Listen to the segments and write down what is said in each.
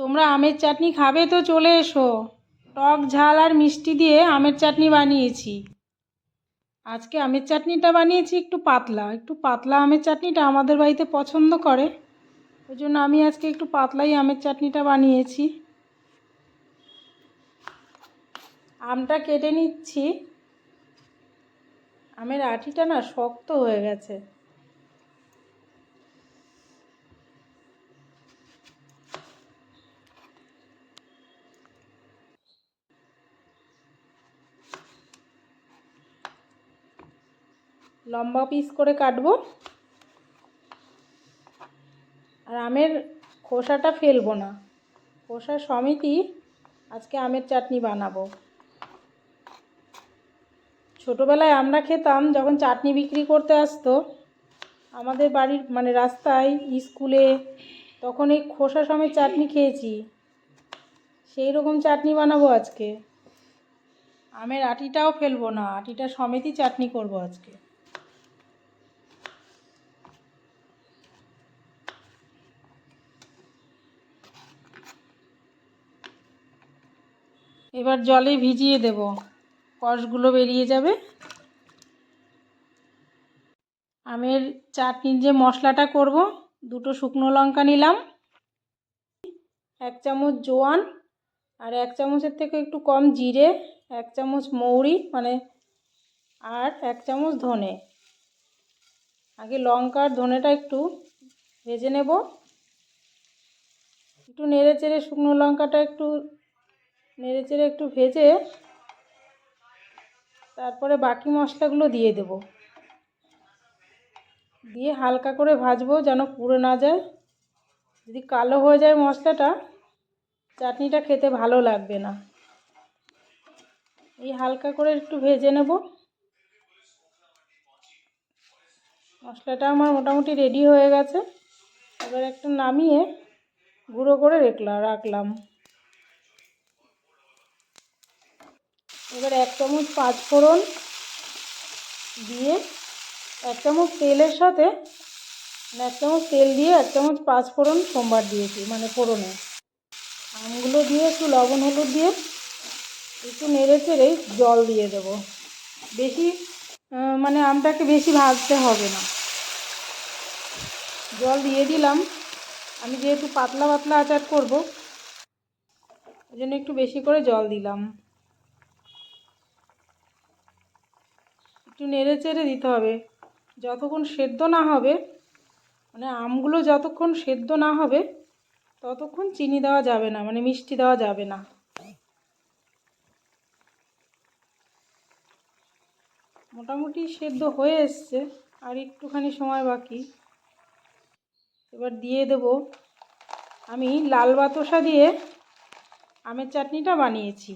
তোমরা আমের চাটনি খাবে তো চলে এসো। টক ঝাল আর মিষ্টি দিয়ে আমের চাটনি বানিয়েছি। আজকে আমের চাটনিটা বানিয়েছি একটু পাতলা। একটু পাতলা আমের চাটনিটা আমাদের বাড়িতে পছন্দ করে। ওই জন্য আমি আজকে একটু পাতলাই আমের চাটনিটা বানিয়েছি। আমটা কেটে নিচ্ছি। আমের আটিটা না শক্ত হয়ে গেছে। লম্বা পিস করে কাটবো। আর আমের খোসাটা ফেলব না। খোসা সমেতই আজকে আমের চাটনি বানাবো। ছোটোবেলায় আমরা খেতাম, যখন চাটনি বিক্রি করতে আসতো, আমাদের বাড়ির মানে রাস্তায়, স্কুলে, তখন এই খোসা সমেত চাটনি খেয়েছি। সেই রকম চাটনি বানাবো আজকে। আমের আটিটাও ফেলব না, আটিটা সমেতই চাটনি করব আজকে। এবার জলে ভিজিয়ে দেব। কষগুলো বেরিয়ে যাবে। আমের চাটনির যে মশলাটা করব, দুটো শুকনো লঙ্কা নিলাম, এক চামচ জোয়ান আর এক চামচের থেকে একটু কম জিরে, এক চামচ মৌরি মানে আর এক চামচ ধনে। আগে লঙ্কা আর ধনেটা একটু ভেজে নেব। একটু নেড়ে চেড়ে শুকনো লঙ্কাটা একটু নেড়ে চেড়ে একটু ভেজে তারপরে বাকি মশলাগুলো দিয়ে দেব। দিয়ে হালকা করে ভাজবো যেন পুড়ে না যায়। যদি কালো হয়ে যায় মশলাটা, চাটনিটা খেতে ভালো লাগবে না। এই হালকা করে একটু ভেজে নেব। মশলাটা আমার মোটামুটি রেডি হয়ে গেছে। এবার একটু নামিয়ে গুঁড়ো করে রাখলাম রাখলাম। এবার এক চামচ পাঁচ ফোড়ন দিয়ে এক চামচ তেলের সাথে এক চামচ তেল দিয়ে এক চামচ পাঁচ ফোড়ন সোমবার দিয়েছি মানে ফোড়নে। আমগুলো দিয়ে একটু লবণ হলুদ দিয়ে একটু নেড়ে চেড়ে জল দিয়ে দেব। বেশি মানে আমটাকে বেশি ভাজতে হবে না। জল দিয়ে দিলাম। আমি যেহেতু পাতলা পাতলা আচার করব, ওই জন্য একটু বেশি করে জল দিলাম। একটু নেড়ে চেড়ে দিতে হবে। যতক্ষণ সেদ্ধ না হবে মানে আমগুলো যতক্ষণ সেদ্ধ না হবে, ততক্ষণ চিনি দেওয়া যাবে না মানে মিষ্টি দেওয়া যাবে না। মোটামুটি সেদ্ধ হয়ে এসছে, আর একটুখানি সময় বাকি। এবার দিয়ে দেব আমি লাল বাতাসা দিয়ে আমের চাটনিটা বানিয়েছি।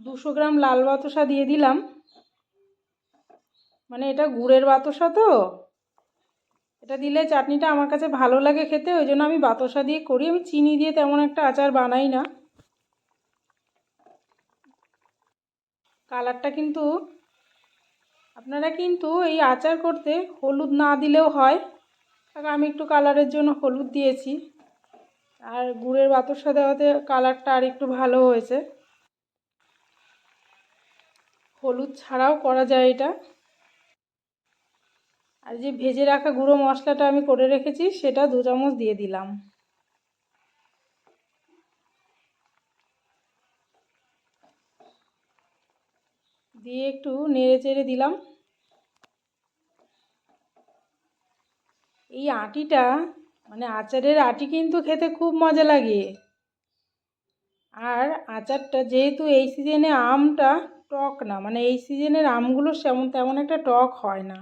দুশো গ্রাম লাল বাতাসা দিয়ে দিলাম। মানে এটা গুড়ের বাতাসা তো। এটা দিলে চাটনিটা আমার কাছে ভালো লাগে খেতে, ওই জন্য আমি বাতাসা দিয়ে করি। আমি চিনি দিয়ে তেমন একটা আচার বানাই না। কালারটা কিন্তু, আপনারা কিন্তু এই আচার করতে হলুদ না দিলেও হয়। আমি একটু কালারের জন্য হলুদ দিয়েছি। আর গুড়ের বাতাসা দেওয়াতে কালারটা আর একটু ভালো হয়েছে। হলুদ ছাড়াও করা যায় এটা। আর যে ভেজে রাখা গুঁড়ো মশলাটা আমি করে রেখেছি, সেটা দু চামচ দিয়ে দিলাম। দিয়ে একটু নেড়ে চেড়ে দিলাম। এই আটিটা মানে আচারের আটি কিন্তু খেতে খুব মজা লাগে। আর আচারটা যেহেতু এই সিজনে আমটা টক না মানে এই সিজনের আমগুলো সেমন তেমন একটা টক হয় না।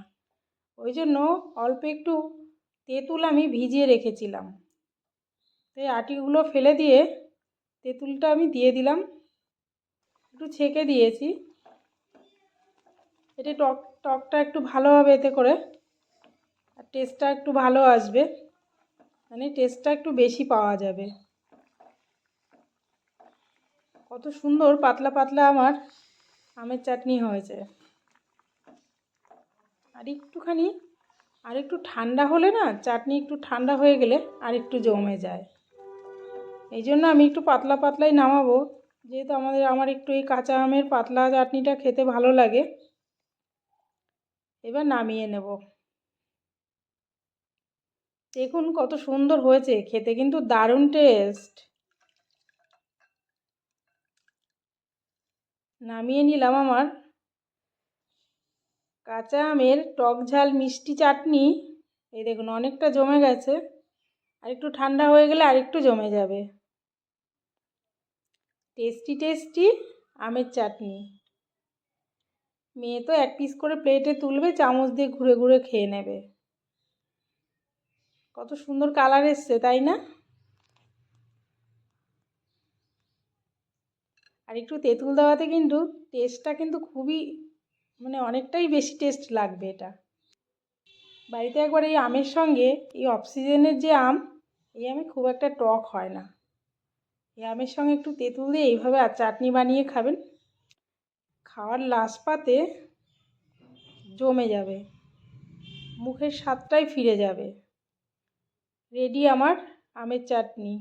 ওই জন্য অল্প একটু তেঁতুল আমি ভিজিয়ে রেখেছিলাম। তো এই আটিগুলো ফেলে দিয়ে তেঁতুলটা আমি দিয়ে দিলাম। একটু ছেঁকে দিয়েছি। এতে টক, টকটা একটু ভালো হবে এতে করে। আর টেস্টটা একটু ভালো আসবে। মানে টেস্টটা একটু বেশি পাওয়া যাবে। কত সুন্দর, পাতলা পাতলা আমার আমের চাটনি হয়েছে। আর একটুখানি, আর একটু ঠান্ডা হলে না, চাটনি একটু ঠান্ডা হয়ে গেলে আর একটু জমে যায়। এই জন্য আমি একটু পাতলা পাতলাই নামাবো। যেহেতু আমাদের, আমার একটু এই কাঁচা আমের পাতলা চাটনিটা খেতে ভালো লাগে। এবার নামিয়ে নেব। দেখুন কত সুন্দর হয়েছে। খেতে কিন্তু দারুণ টেস্ট নামিয়ে নিলাম আমার। কাঁচা আমের টক ঝাল মিষ্টি চাটনি। এই দেখুন, অনেকটা জমে গেছে। আর একটু ঠান্ডা হয়ে গেলে আর একটু জমে যাবে। টেস্টি টেস্টি আমের চাটনি। মেয়ে তো এক পিস করে প্লেটে তুলবে, চামচ দিয়ে ঘুরে ঘুরে খেয়ে নেবে। কত সুন্দর কালার এসছে, তাই না? আর একটু তেঁতুল দেওয়াতে কিন্তু টেস্টটা কিন্তু খুবই মানে অনেকটাই বেশি টেস্ট লাগবে এটা। বাড়িতে একবার এই আমের সঙ্গে এই অক্সিজেনের যে আম, এই আমে খুব একটা টক হয় না। এই আমের সঙ্গে একটু তেঁতুল দিয়ে এইভাবে আর চাটনি বানিয়ে খাবেন। খাওয়ার লাস্ট পাতে জমে যাবে। মুখের স্বাদটাই ফিরে যাবে। রেডি আমার আমের চাটনি।